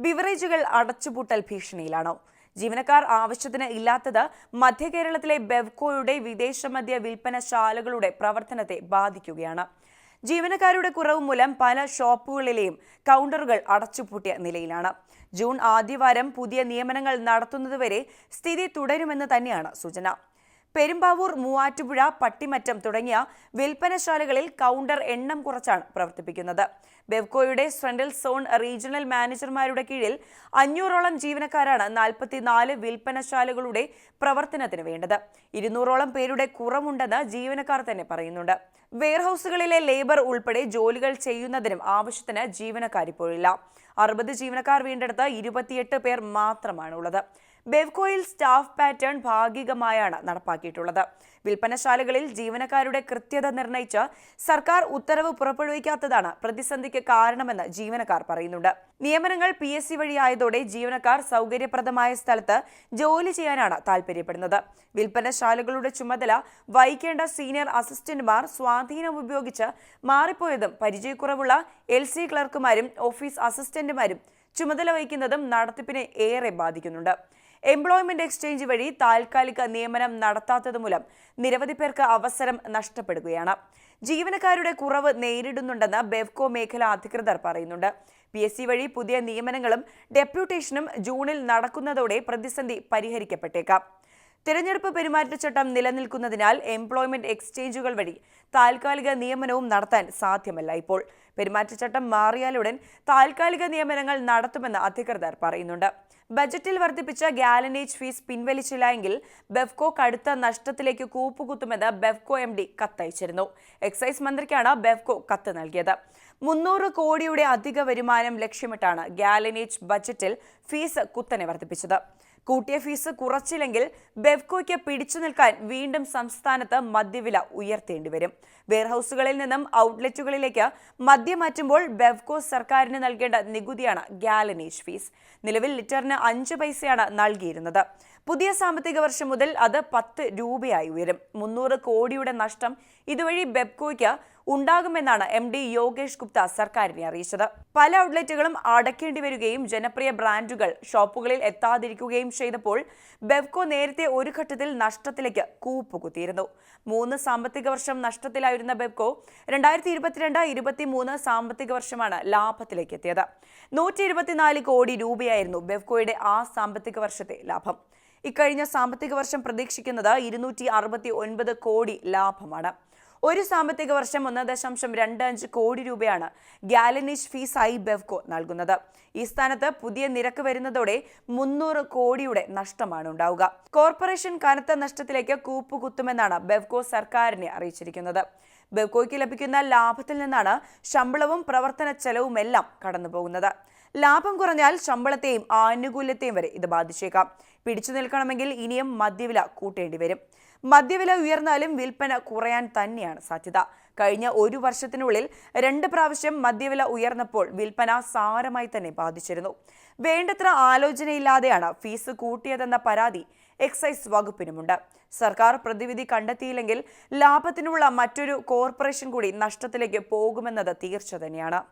ബിവറേജുകൾ അടച്ചുപൂട്ടൽ ഭീഷണിയിലാണോ? ജീവനക്കാർ ആവശ്യത്തിന് ഇല്ലാത്തത് മധ്യകേരളത്തിലെ ബെവ്കോയുടെ വിദേശ മദ്യ വിൽപ്പനശാലകളുടെ പ്രവർത്തനത്തെ ബാധിക്കുകയാണ്. ജീവനക്കാരുടെ കുറവ് മൂലം പല ഷോപ്പുകളിലെയും കൗണ്ടറുകൾ അടച്ചുപൂട്ടിയ നിലയിലാണ്. ജൂൺ ആദ്യവാരം പുതിയ നിയമനങ്ങൾ നടത്തുന്നതുവരെ സ്ഥിതി തുടരുമെന്ന് തന്നെയാണ് സൂചന. പെരുമ്പാവൂർ മൂവാറ്റുപുഴ പട്ടിമറ്റം തുടങ്ങിയ വിൽപ്പനശാലകളിൽ കൗണ്ടർ എണ്ണം കുറച്ചാണ് പ്രവർത്തിപ്പിക്കുന്നത്. ബെവ്കോയുടെ സെൻട്രൽ സോൺ റീജിയണൽ മാനേജർമാരുടെ കീഴിൽ അഞ്ഞൂറോളം ജീവനക്കാരാണ് നാൽപ്പത്തിനാല് വിൽപ്പനശാലകളുടെ പ്രവർത്തനത്തിന് വേണ്ടത്. ഇരുന്നൂറോളം പേരുടെ കുറവുണ്ടെന്ന് ജീവനക്കാർ തന്നെ പറയുന്നുണ്ട്. വെയർഹൌസുകളിലെ ലേബർ ഉൾപ്പെടെ ജോലികൾ ചെയ്യുന്നതിനും ആവശ്യത്തിന് ജീവനക്കാരിപ്പോഴില്ല. അറുപത് ജീവനക്കാർ വീണ്ടെടുത്ത് ഇരുപത്തിയെട്ട് പേർ മാത്രമാണുള്ളത്. ബെവ്കോയിൽ സ്റ്റാഫ് പാറ്റേൺ ഭാഗികമായാണ് നടപ്പാക്കിയിട്ടുള്ളത്. വിൽപ്പനശാലകളിൽ ജീവനക്കാരുടെ കൃത്യത നിർണയിച്ച് സർക്കാർ ഉത്തരവ് പുറപ്പെടുവിക്കാത്തതാണ് പ്രതിസന്ധിക്ക് കാരണമെന്ന് ജീവനക്കാർ പറയുന്നുണ്ട്. നിയമനങ്ങൾ പി എസ് സി വഴിയായതോടെ ജീവനക്കാർ സൗകര്യപ്രദമായ സ്ഥലത്ത് ജോലി ചെയ്യാനാണ് താൽപര്യപ്പെടുന്നത്. വിൽപ്പനശാലകളുടെ ചുമതല വഹിക്കേണ്ട സീനിയർ അസിസ്റ്റന്റുമാർ സ്വാധീനം ഉപയോഗിച്ച് മാറിപ്പോയതും പരിചയക്കുറവുള്ള എൽ സി ക്ലർക്കുമാരും ഓഫീസ് അസിസ്റ്റന്റുമാരും ചുമതല വഹിക്കുന്നതും നടത്തിപ്പിനെ ഏറെ ബാധിക്കുന്നുണ്ട്. എംപ്ലോയ്മെന്റ് എക്സ്ചേഞ്ച് വഴി താൽക്കാലിക നിയമനം നടത്താത്തത് മൂലം നിരവധി പേർക്ക് അവസരം നഷ്ടപ്പെടുകയാണ്. ജീവനക്കാരുടെ കുറവ് നേരിടുന്നുണ്ടെന്ന് ബെവ്കോ മേഖലാ അധികൃതർ പറയുന്നുണ്ട്. പി എസ് സി വഴി പുതിയ നിയമനങ്ങളും ഡെപ്യൂട്ടേഷനും ജൂണിൽ നടക്കുന്നതോടെ പ്രതിസന്ധി പരിഹരിക്കപ്പെട്ടേക്കാം. തിരഞ്ഞെടുപ്പ് പെരുമാറ്റച്ചട്ടം നിലനിൽക്കുന്നതിനാൽ എംപ്ലോയ്മെന്റ് എക്സ്ചേഞ്ചുകൾ വഴി താൽക്കാലിക നിയമനവും നടത്താൻ സാധ്യമല്ല. ഇപ്പോൾ പെരുമാറ്റച്ചട്ടം മാറിയാലുടൻ താൽക്കാലിക നിയമനങ്ങൾ നടത്തുമെന്ന് അധികൃതർ പറയുന്നുണ്ട്. ബജറ്റിൽ വർദ്ധിപ്പിച്ച ഗാലനേജ് ഫീസ് പിൻവലിച്ചില്ല എങ്കിൽ ബെഫ്കോ കടുത്ത നഷ്ടത്തിലേക്ക് കൂപ്പുകുത്തുമെന്ന് ബെഫ്കോ എം ഡി കത്തയച്ചിരുന്നു. എക്സൈസ് മന്ത്രിക്കാണ് ബെഫ്കോ കത്ത് നൽകിയത്. മുന്നൂറ് കോടിയുടെ അധിക വരുമാനം ലക്ഷ്യമിട്ടാണ് ഗാലനേജ് ബജറ്റിൽ ഫീസ് കുത്തനെ വർദ്ധിപ്പിച്ചത്. കൂട്ടിയ ഫീസ് കുറച്ചില്ലെങ്കിൽ ബെവ്കോയ്ക്ക് പിടിച്ചു നിൽക്കാൻ വീണ്ടും സംസ്ഥാനത്ത് മദ്യവില ഉയർത്തേണ്ടി വരും. വെയർഹൌസുകളിൽ നിന്നും ഔട്ട്ലെറ്റുകളിലേക്ക് മദ്യം മാറ്റുമ്പോൾ ബെവ്കോ സർക്കാരിന് നൽകേണ്ട നികുതിയാണ് ഗാലനേജ് ഫീസ്. നിലവിൽ ലിറ്ററിന് അഞ്ച് പൈസയാണ് നൽകിയിരുന്നത്. പുതിയ സാമ്പത്തിക വർഷം മുതൽ അത് പത്ത് രൂപയായി ഉയരും. മുന്നൂറ് കോടിയുടെ നഷ്ടം ഇതുവഴി ബെബ്കോയ്ക്ക് ഉണ്ടാകുമെന്നാണ് എം ഡി യോഗേഷ് ഗുപ്ത സർക്കാരിനെ അറിയിച്ചത്. പല ഔട്ട്ലെറ്റുകളും അടയ്ക്കേണ്ടി വരികയും ജനപ്രിയ ബ്രാൻഡുകൾ ഷോപ്പുകളിൽ എത്താതിരിക്കുകയും ചെയ്തപ്പോൾ ബെവ്കോ നേരത്തെ ഒരു ഘട്ടത്തിൽ നഷ്ടത്തിലേക്ക് കൂപ്പുകുത്തിയിരുന്നു. മൂന്ന് സാമ്പത്തിക വർഷം നഷ്ടത്തിലായിരുന്ന ബെവ്കോ രണ്ടായിരത്തി ഇരുപത്തിരണ്ട് ഇരുപത്തിമൂന്ന് സാമ്പത്തിക വർഷമാണ് ലാഭത്തിലേക്ക് എത്തിയത്. നൂറ്റി ഇരുപത്തിനാല് കോടി രൂപയായിരുന്നു ബെവ്കോയുടെ ആ സാമ്പത്തിക വർഷത്തെ ലാഭം. ഇക്കഴിഞ്ഞ സാമ്പത്തിക വർഷം പ്രതീക്ഷിക്കുന്നത് ഇരുന്നൂറ്റി അറുപത്തി ഒൻപത് കോടി ലാഭമാണ്. ഒരു സാമ്പത്തിക വർഷം ഒന്ന് ദശാംശം രണ്ട് അഞ്ച് കോടി രൂപയാണ് ഗാലനീഷ് ഫീസായി ബെവ്കോ നൽകുന്നത്. ഈ സ്ഥാനത്ത് പുതിയ നിരക്ക് വരുന്നതോടെ മുന്നൂറ് കോടിയുടെ നഷ്ടമാണ് ഉണ്ടാവുക. കോർപ്പറേഷൻ കനത്ത നഷ്ടത്തിലേക്ക് കൂപ്പുകുത്തുമെന്നാണ് ബെവ്കോ സർക്കാരിനെ അറിയിച്ചിരിക്കുന്നത്. ബെവ്കോയ്ക്ക് ലഭിക്കുന്ന ലാഭത്തിൽ നിന്നാണ് ശമ്പളവും പ്രവർത്തന ചെലവുമെല്ലാം കടന്നു പോകുന്നത് ലാഭം കുറഞ്ഞാൽ ശമ്പളത്തെയും ആനുകൂല്യത്തെയും വരെ ഇത് ബാധിച്ചേക്കാം. പിടിച്ചു നിൽക്കണമെങ്കിൽ ഇനിയും മദ്യവില കൂട്ടേണ്ടി വരും. മദ്യവില ഉയർന്നാലും വിൽപ്പന കുറയാൻ തന്നെയാണ് സാധ്യത. കഴിഞ്ഞ ഒരു വർഷത്തിനുള്ളിൽ രണ്ട് പ്രാവശ്യം മദ്യവില ഉയർന്നപ്പോൾ വിൽപ്പന സാരമായി തന്നെ ബാധിച്ചിരുന്നു. വേണ്ടത്ര ആലോചനയില്ലാതെയാണ് ഫീസ് കൂട്ടിയതെന്ന പരാതി എക്സൈസ് വകുപ്പിനുമുണ്ട്. സർക്കാർ പ്രതിവിധി കണ്ടെത്തിയില്ലെങ്കിൽ ലാഭത്തിനുള്ള മറ്റൊരു കോർപ്പറേഷൻ കൂടി നഷ്ടത്തിലേക്ക് പോകുമെന്നത് തീർച്ച തന്നെയാണ്.